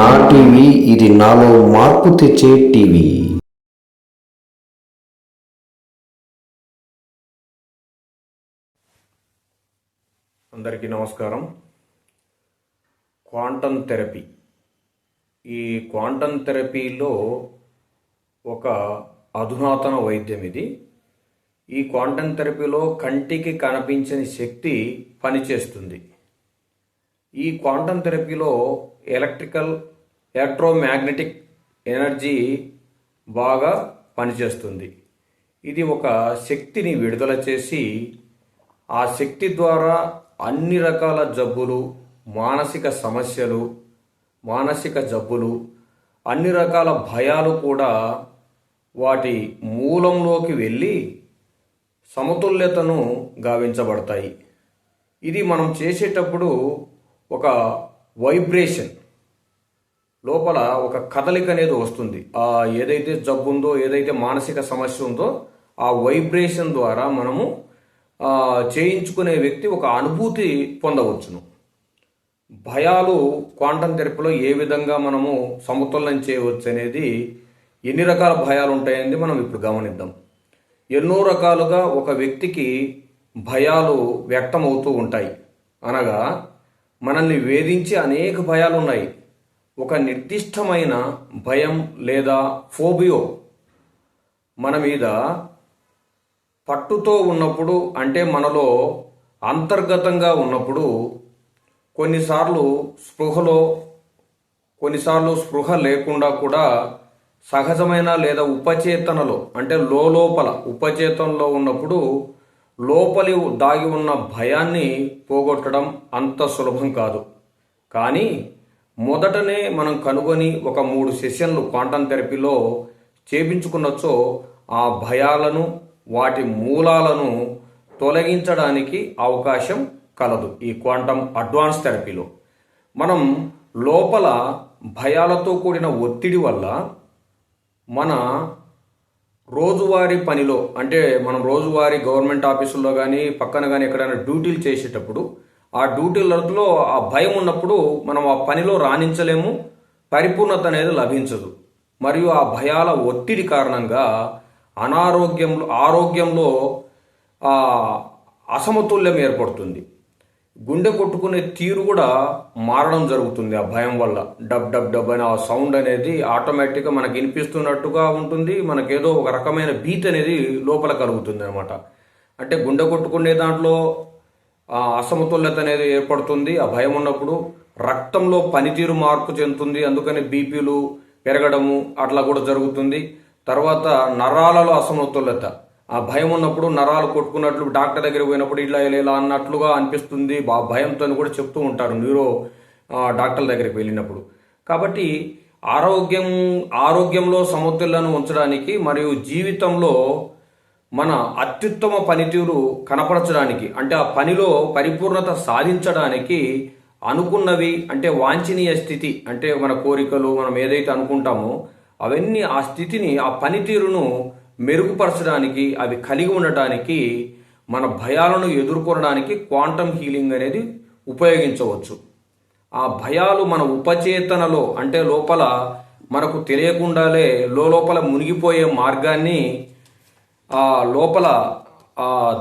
నా టీవీ ఇది నాలో మార్పు తెచ్చే టీవీ. అందరికీ నమస్కారం. Quantum therapy. ఈ క్వాంటం థెరపీలో ఒక అధునాతన వైద్యం ఇది. ఈ క్వాంటమ్ థెరపీలో కంటికి కనిపించని శక్తి పనిచేస్తుంది. ఈ క్వాంటం థెరపీలో ఎలక్ట్రికల్ ఎలక్ట్రోమాగ్నెటిక్ ఎనర్జీ బాగా పనిచేస్తుంది. ఇది ఒక శక్తిని విడుదల చేసి ఆ శక్తి ద్వారా అన్ని రకాల జబ్బులు మానసిక సమస్యలు మానసిక జబ్బులు అన్ని రకాల భయాలు కూడా వాటి మూలంలోకి వెళ్ళి సమతుల్యతను గావించబడతాయి. ఇది మనం చేసేటప్పుడు ఒక వైబ్రేషన్. లోపల ఒక కదలిక అనేది వస్తుంది. ఆ ఏదైతే జబ్బు ఉందో ఏదైతే మానసిక సమస్య ఉందో ఆ వైబ్రేషన్ ద్వారా మనము చేయించుకునే వ్యక్తి ఒక అనుభూతి పొందవచ్చును. భయాలు క్వాంటం థెరపీలో ఏ విధంగా మనము సమతుల్యం చేయవచ్చు అనేది ఎన్ని రకాల భయాలు ఉంటాయని మనం ఇప్పుడు గమనిద్దాం. ఎన్నో రకాలుగా ఒక వ్యక్తికి భయాలు వ్యక్తమవుతూ ఉంటాయి. అనగా మనల్ని వేధించే అనేక భయాలు ఉన్నాయి ఒక నిర్దిష్టమైన భయం లేదా ఫోబియో మన మీద పట్టుతో ఉన్నప్పుడు అంటే మనలో అంతర్గతంగా ఉన్నప్పుడు కొన్నిసార్లు స్పృహలో కొన్నిసార్లు స్పృహ లేకుండా కూడా సహజమైన లేదా ఉపచేతనలో అంటే లోపల ఉపచేతనలో ఉన్నప్పుడు లోపలి దాగి ఉన్న భయాన్ని పోగొట్టడం అంత సులభం కాదు. కానీ మొదటనే మనం కనుగొని ఒక మూడు సెషన్లు క్వాంటం థెరపీలో చేపించుకున్నచో ఆ భయాలను వాటి మూలాలను తొలగించడానికి అవకాశం కలదు ఈ క్వాంటం అడ్వాన్స్ థెరపీలో. మనం లోపల భయాలతో కూడిన ఒత్తిడి వల్ల మన రోజువారీ పనిలో అంటే మనం రోజువారీ గవర్నమెంట్ ఆఫీసుల్లో కానీ పక్కన కానీ ఎక్కడైనా డ్యూటీలు చేసేటప్పుడు ఆ డ్యూటీలలో ఆ భయం ఉన్నప్పుడు మనం ఆ పనిలో రాణించలేము పరిపూర్ణత అనేది లభించదు. మరియు ఆ భయాల ఒత్తిడి కారణంగా అనారోగ్యంలో ఆరోగ్యంలో అసమతుల్యం ఏర్పడుతుంది. గుండె కొట్టుకునే తీరు కూడా మారడం జరుగుతుంది ఆ భయం వల్ల. డబ్ డబ్ డబ్ అనే ఆ సౌండ్ అనేది ఆటోమేటిక్గా మనకి వినిపిస్తున్నట్టుగా ఉంటుంది. మనకేదో ఒక రకమైన బీట్ అనేది లోపల కలుగుతుంది అనమాట అంటే గుండె కొట్టుకునే దాంట్లో అసమతుల్యత అనేది ఏర్పడుతుంది. ఆ భయం ఉన్నప్పుడు రక్తంలో పనితీరు మార్పు చెందుతుంది. అందుకని బీపీలు పెరగడము అట్లా కూడా జరుగుతుంది. తర్వాత నరాలలో అసమతుల్యత. ఆ భయం ఉన్నప్పుడు నరాలు కొట్టుకున్నట్లు డాక్టర్ దగ్గర పోయినప్పుడు ఇలా ఇలా ఇలా అన్నట్లుగా అనిపిస్తుంది. ఆ భయంతో కూడా చెప్తూ ఉంటారు న్యూరో డాక్టర్ దగ్గరికి వెళ్ళినప్పుడు. కాబట్టి ఆరోగ్యం ఆరోగ్యంలో సమతుల్యను ఉంచడానికి మరియు జీవితంలో మన అత్యుత్తమ పనితీరు కనపరచడానికి అంటే ఆ పనిలో పరిపూర్ణత సాధించడానికి అనుకున్నవి అంటే వాంఛనీయ స్థితి అంటే మన కోరికలు మనం ఏదైతే అనుకుంటామో అవన్నీ ఆ స్థితిని ఆ పనితీరును మెరుగుపరచడానికి అవి కలిగి ఉండటానికి మన భయాలను ఎదుర్కొనడానికి క్వాంటమ్ హీలింగ్ అనేది ఉపయోగించవచ్చు. ఆ భయాలు మన ఉపచేతనలో అంటే లోపల మనకు తెలియకుండాలే లోపల మునిగిపోయే మార్గాన్ని ఆ లోపల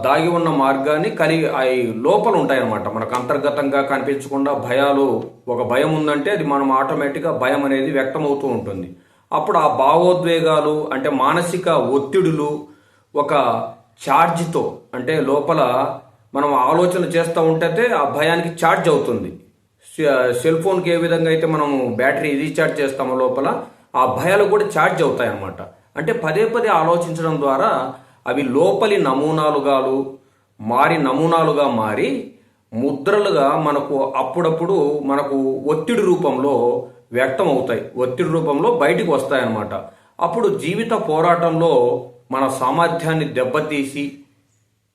దాగి ఉన్న మార్గాన్ని కలిగి అవి లోపల ఉంటాయన్నమాట. మనకు అంతర్గతంగా కనిపించకుండా భయాలు ఒక భయం ఉందంటే అది మనం ఆటోమేటిక్గా భయం అనేది వ్యక్తమవుతూ ఉంటుంది. అప్పుడు ఆ భావోద్వేగాలు అంటే మానసిక ఒత్తిడులు ఒక ఛార్జ్తో అంటే లోపల మనం ఆలోచన చేస్తూ ఉంటే ఆ భయానికి ఛార్జ్ అవుతుంది. సె- సెల్ ఫోన్కి ఏ విధంగా అయితే మనం బ్యాటరీ రీఛార్జ్ చేస్తామో లోపల ఆ భయాలు కూడా ఛార్జ్ అవుతాయి అన్నమాట అంటే పదే పదే ఆలోచించడం ద్వారా అవి లోపలి నమూనాలుగాలు మారి నమూనాలుగా మారి ముద్రలుగా మనకు అప్పుడప్పుడు మనకు ఒత్తిడి రూపంలో వ్యక్తం అవుతాయి ఒత్తిడి రూపంలో బయటికి వస్తాయన్నమాట. అప్పుడు జీవిత పోరాటంలో మన సామర్థ్యాన్ని దెబ్బతీసి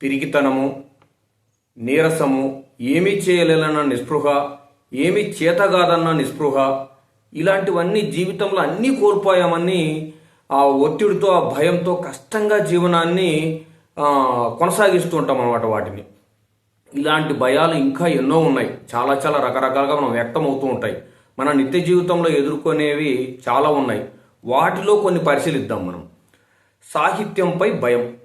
పిరిగితనము నీరసము ఏమీ చేయలేనన్న నిస్పృహ ఏమీ చేతగాదన్న నిస్పృహ ఇలాంటివన్నీ జీవితంలో అన్నీ కోల్పోయామని ఆ ఒత్తిడితో ఆ భయంతో కష్టంగా జీవనాన్ని కొనసాగిస్తూ ఉంటాం అన్నమాట వాటిని. ఇలాంటి భయాలు ఇంకా ఎన్నో ఉన్నాయి. చాలా చాలా రకరకాలుగా మనం వ్యక్తం అవుతూ ఉంటాయి. మన నిత్య జీవితంలో ఎదుర్కొనేవి చాలా ఉన్నాయి. వాటిలో కొన్ని పరిశీలిద్దాం మనం. సాహిత్యంపై భయం.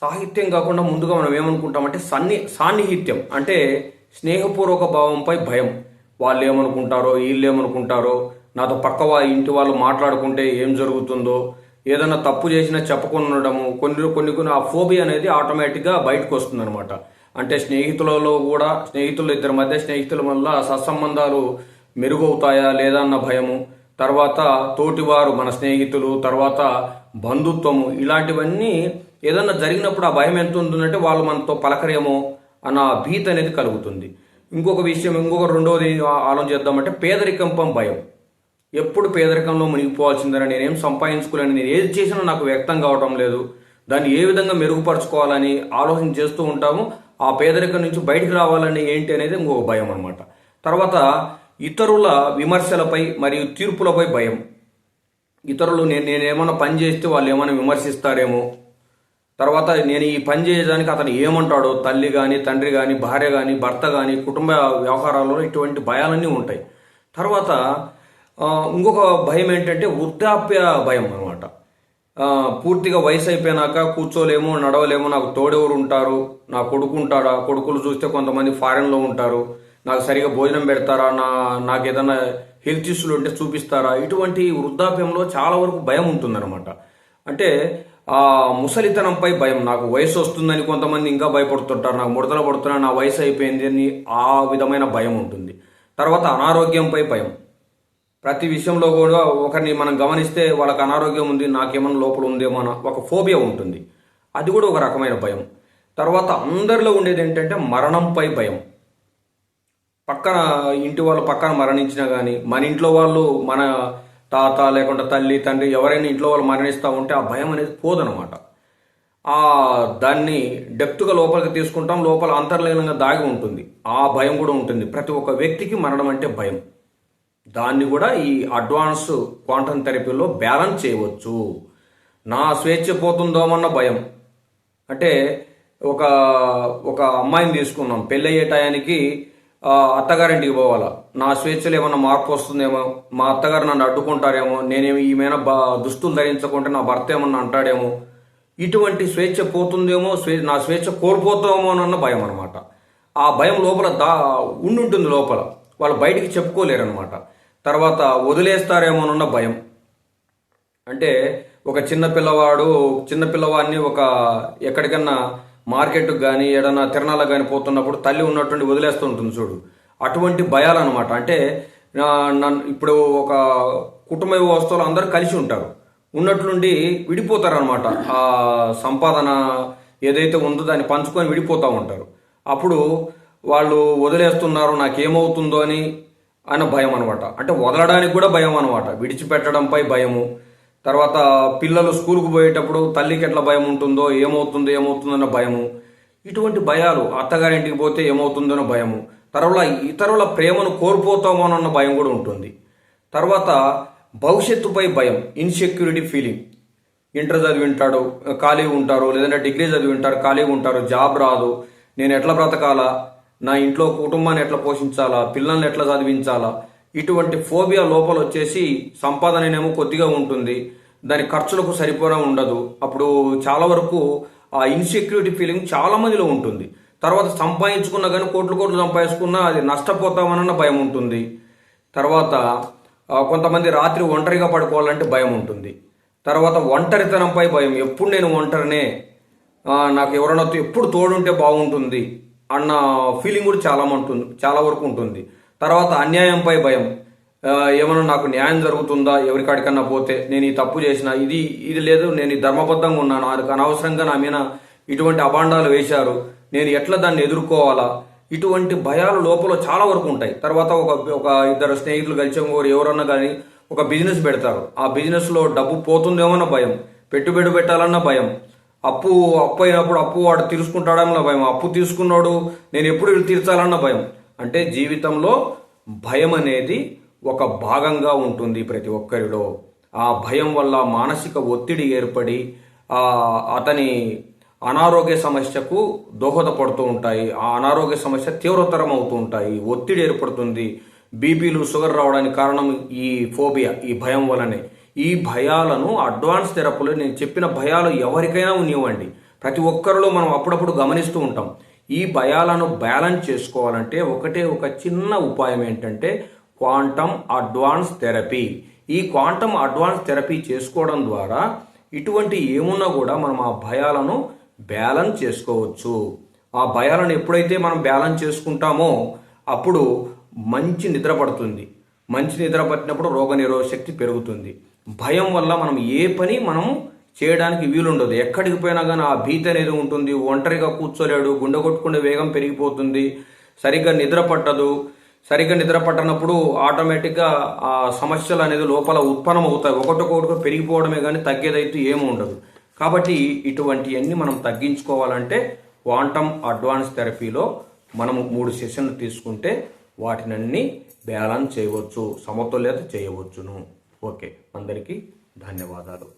సాహిత్యం కాకుండా ముందుగా మనం ఏమనుకుంటామంటే సన్ని సాన్నిహిత్యం. అంటే స్నేహపూర్వక భావంపై భయం. వాళ్ళు ఏమనుకుంటారో వీళ్ళు ఏమనుకుంటారో నాతో పక్క వా ఇంటి వాళ్ళు మాట్లాడుకుంటే ఏం జరుగుతుందో ఏదైనా తప్పు చేసినా చెప్పకుండా ఉండడము కొన్ని కొన్ని కొన్ని ఆ ఫోబియా అనేది ఆటోమేటిక్గా బయటకు వస్తుందన్నమాట అంటే స్నేహితులలో కూడా స్నేహితులు ఇద్దరి మధ్య స్నేహితుల వల్ల సత్సంబంధాలు మెరుగవుతాయా లేదా అన్న భయము? తర్వాత తోటివారు మన స్నేహితులు తర్వాత బంధుత్వము ఇలాంటివన్నీ ఏదన్నా జరిగినప్పుడు ఆ భయం ఎంత ఉంటుందంటే వాళ్ళు మనతో పలకరేమో అన్న భీతి అనేది కలుగుతుంది. ఇంకొక విషయం ఇంకొక రెండోది ఆలోచన చేద్దామంటే పేదరికంపం భయం. ఎప్పుడు పేదరికంలో మునిగిపోవాల్సిందని నేనేం సంపాదించుకోలేని నేను ఏది చేసినా నాకు వ్యక్తం కావటం లేదు. దాన్ని ఏ విధంగా మెరుగుపరచుకోవాలని ఆలోచన చేస్తూ ఉంటాము. ఆ పేదరికం నుంచి బయటికి రావాలని ఏంటి అనేది ఇంకొక భయం అనమాట తర్వాత ఇతరుల విమర్శలపై మరియు తీర్పులపై భయం. ఇతరులు నేను నేనేమన్నా పని చేస్తే వాళ్ళు ఏమైనా విమర్శిస్తారేమో. తర్వాత నేను ఈ పని చేయడానికి అతను ఏమంటాడో తల్లి కానీ తండ్రి కానీ భార్య కానీ భర్త కానీ కుటుంబ వ్యవహారాల్లో ఇటువంటి భయాలన్నీ ఉంటాయి. తర్వాత ఇంకొక భయం ఏంటంటే వృద్ధాప్య భయం అనమాట పూర్తిగా వయసు అయిపోయినాక కూర్చోలేము నడవలేము నాకు తోడెవరు ఉంటారు నా కొడుకు ఉంటాడా కొడుకులు చూస్తే కొంతమంది ఫారెన్లో ఉంటారు నాకు సరిగా భోజనం పెడతారా? నా నాకు ఏదైనా హెల్త్ ఇష్యూలు ఉంటే చూపిస్తారా? ఇటువంటి వృద్ధాప్యంలో చాలా వరకు భయం ఉంటుందన్నమాట. అంటే ఆ ముసలితనంపై భయం. నాకు వయసు వస్తుందని కొంతమంది ఇంకా భయపడుతుంటారు. నాకు ముడతలు పడుతున్నా నా వయసు అయిపోయింది అని ఆ విధమైన భయం ఉంటుంది. తర్వాత అనారోగ్యంపై భయం. ప్రతి విషయంలో కూడా ఒకరిని మనం గమనిస్తే వాళ్ళకి అనారోగ్యం ఉంది నాకేమైనా లోపల ఉందేమో ఒక ఫోబియా ఉంటుంది. అది కూడా ఒక రకమైన భయం. తర్వాత అందరిలో ఉండేది ఏంటంటే మరణంపై భయం. పక్కన ఇంటి వాళ్ళు పక్కన మరణించినా కానీ మన ఇంట్లో వాళ్ళు మన తాత లేకుండా తల్లి తండ్రి ఎవరైనా ఇంట్లో వాళ్ళు మరణిస్తూ ఉంటే ఆ భయం అనేది పోదనమాట ఆ దాన్ని డెప్త్గా లోపలికి తీసుకుంటాం లోపల అంతర్లీనంగా దాగి ఉంటుంది. ఆ భయం కూడా ఉంటుంది. ప్రతి ఒక్క వ్యక్తికి మరణం అంటే భయం. దాన్ని కూడా ఈ అడ్వాన్స్ క్వాంటమ్ థెరపీలో బ్యాలెన్స్ చేయవచ్చు. నా స్వేచ్ఛ పోతుందోమన్న భయం. అంటే ఒక ఒక అమ్మాయిని తీసుకున్నాం. పెళ్ళయ్యే టయానికి అత్తగారింటికి పోవాలా? నా స్వేచ్ఛలో ఏమన్నా మార్పు వస్తుందేమో? మా అత్తగారు నన్ను అడ్డుకుంటారేమో? నేనేమి ఈమెనా బా దుస్తులు ధరించకుంటే నా భర్త ఏమన్నా అంటాడేమో? ఇటువంటి స్వేచ్ఛ పోతుందేమో? స్వే నా స్వేచ్ఛ కోల్పోతామో అన్న భయం అనమాట ఆ భయం లోపల దా ఉండుంటుంది లోపల. వాళ్ళు బయటికి చెప్పుకోలేరు అనమాట తర్వాత వదిలేస్తారేమోనన్న భయం. అంటే ఒక చిన్న పిల్లవాడు చిన్న పిల్లవాడిని ఒక ఎక్కడికన్నా మార్కెట్కి కానీ ఏదైనా తిరణాలకు కానీ పోతున్నప్పుడు తల్లి ఉన్నటువంటి వదిలేస్తూ ఉంటుంది చూడు. అటువంటి భయాలు అనమాట అంటే నన్ను ఇప్పుడు ఒక కుటుంబ వ్యవస్థలో అందరూ కలిసి ఉంటారు. ఉన్నట్లుండి విడిపోతారనమాట. ఆ సంపాదన ఏదైతే ఉందో దాన్ని పంచుకొని విడిపోతూ ఉంటారు. అప్పుడు వాళ్ళు వదిలేస్తున్నారు నాకేమవుతుందో అని అన్న భయం అనమాట అంటే వదలడానికి కూడా భయం అనమాట విడిచిపెట్టడంపై భయము. తర్వాత పిల్లలు స్కూల్కి పోయేటప్పుడు తల్లికి ఎట్లా భయం ఉంటుందో ఏమవుతుందో ఏమవుతుందన్న భయము. ఇటువంటి భయాలు అత్తగారింటికి పోతే ఏమవుతుందన్న భయము. తర్వాత ఇతరుల ప్రేమను కోల్పోతామోనన్న భయం కూడా ఉంటుంది. తర్వాత భవిష్యత్తుపై భయం ఇన్సెక్యూరిటీ ఫీలింగ్ ఇంటర్ చదివి ఉంటాడు ఖాళీగా ఉంటారు లేదంటే డిగ్రీ చదివింటారు ఖాళీ ఖాళీగా ఉంటారు జాబ్ రాదు. నేను ఎట్లా బ్రతకాలా? నా ఇంట్లో కుటుంబాన్ని ఎట్లా పోషించాలా? పిల్లల్ని ఎట్లా చదివించాలా? ఇటువంటి ఫోబియా లోపల వచ్చేసి సంపాదననేమో కొద్దిగా ఉంటుంది. దాని ఖర్చులకు సరిపోనా ఉండదు. అప్పుడు చాలా వరకు ఆ ఇన్సెక్యూరిటీ ఫీలింగ్ చాలా మందిలో ఉంటుంది. తర్వాత సంపాదించుకున్నా కానీ కోట్లు కోట్లు సంపాదించుకున్నా అది నష్టపోతామన్న భయం ఉంటుంది. తర్వాత కొంతమంది రాత్రి ఒంటరిగా పడుకోవాలంటే భయం ఉంటుంది. తర్వాత ఒంటరితనంపై భయం. ఎప్పుడు నేను ఒంటరినే? నాకు ఎవరైనా ఎప్పుడు తోడుంటే బాగుంటుంది అన్న ఫీలింగ్ కూడా చాలా ఉంటుంది చాలా వరకు ఉంటుంది. తర్వాత అన్యాయంపై భయం. ఏమైనా నాకు న్యాయం జరుగుతుందా? ఎవరికాడికన్నా పోతే నేను ఈ తప్పు చేసిన ఇది ఇది లేదు నేను ఈ ధర్మబద్ధంగా ఉన్నాను. అది అనవసరంగా నా మీద ఇటువంటి అభాండాలు వేశారు. నేను ఎట్లా దాన్ని ఎదుర్కోవాలా? ఇటువంటి భయాలు లోపల చాలా వరకు ఉంటాయి. తర్వాత ఒక ఒక ఇద్దరు స్నేహితులు కలిసి ఎవరన్నా కానీ ఒక బిజినెస్ పెడతారు. ఆ బిజినెస్లో డబ్బు పోతుందేమన్న భయం. పెట్టుబడి పెట్టాలన్న భయం. అప్పు అప్పు అయినప్పుడు అప్పు వాడు తీసుకుంటాడన్న భయం. అప్పు తీసుకున్నాడు నేను ఎప్పుడు తీర్చాలన్న భయం. అంటే జీవితంలో భయం అనేది ఒక భాగంగా ఉంటుంది ప్రతి ఒక్కరిలో. ఆ భయం వల్ల మానసిక ఒత్తిడి ఏర్పడి అతని అనారోగ్య సమస్యకు దోహదపడుతూ ఉంటాయి. ఆ అనారోగ్య సమస్య తీవ్రతరం అవుతూ ఉంటాయి. ఒత్తిడి ఏర్పడుతుంది. బీపీలు షుగర్ రావడానికి కారణం ఈ ఫోబియా ఈ భయం వలనే. ఈ భయాలను అడ్వాన్స్ థెరపీలో నేను చెప్పిన భయాలు ఎవరికైనా uniవ్వండి ప్రతి ఒక్కరిలో మనం అప్పుడప్పుడు గమనిస్తూ ఉంటాం. ఈ భయాలను బ్యాలెన్స్ చేసుకోవాలంటే ఒకటే ఒక చిన్న ఉపాయం ఏంటంటే క్వాంటమ్ అడ్వాన్స్ థెరపీ. ఈ క్వాంటమ్ అడ్వాన్స్ థెరపీ చేసుకోవడం ద్వారా ఇటువంటి ఏమున్నా కూడా మనం ఆ భయాలను బ్యాలెన్స్ చేసుకోవచ్చు. ఆ భయాలను ఎప్పుడైతే మనం బ్యాలెన్స్ చేసుకుంటామో అప్పుడు మంచి నిద్ర పడుతుంది. మంచి నిద్ర పట్టినప్పుడు రోగ నిరోధ శక్తి పెరుగుతుంది. భయం వల్ల మనం ఏ పని మనం చేయడానికి వీలుండదు. ఎక్కడికి పోయినా కానీ ఆ భీతి అనేది ఉంటుంది. ఒంటరిగా కూర్చోలేడు. గుండె కొట్టుకునే వేగం పెరిగిపోతుంది. సరిగ్గా నిద్ర పట్టదు. సరిగ్గా నిద్ర పట్టనప్పుడు ఆటోమేటిక్గా ఆ సమస్యలు అనేది లోపల ఉత్పన్నం అవుతాయి ఒకటికొకటిగా పెరిగిపోవడమే కానీ తగ్గేదైతే ఏమి ఉండదు. కాబట్టి ఇటువంటివన్నీ మనం తగ్గించుకోవాలంటే క్వాంటమ్ అడ్వాన్స్ థెరపీలో మనము మూడు సెషన్లు తీసుకుంటే వాటినన్నీ బ్యాలెన్స్ చేయవచ్చు. సమతుల్యత చేయవచ్చును. ఓకే. అందరికీ ధన్యవాదాలు.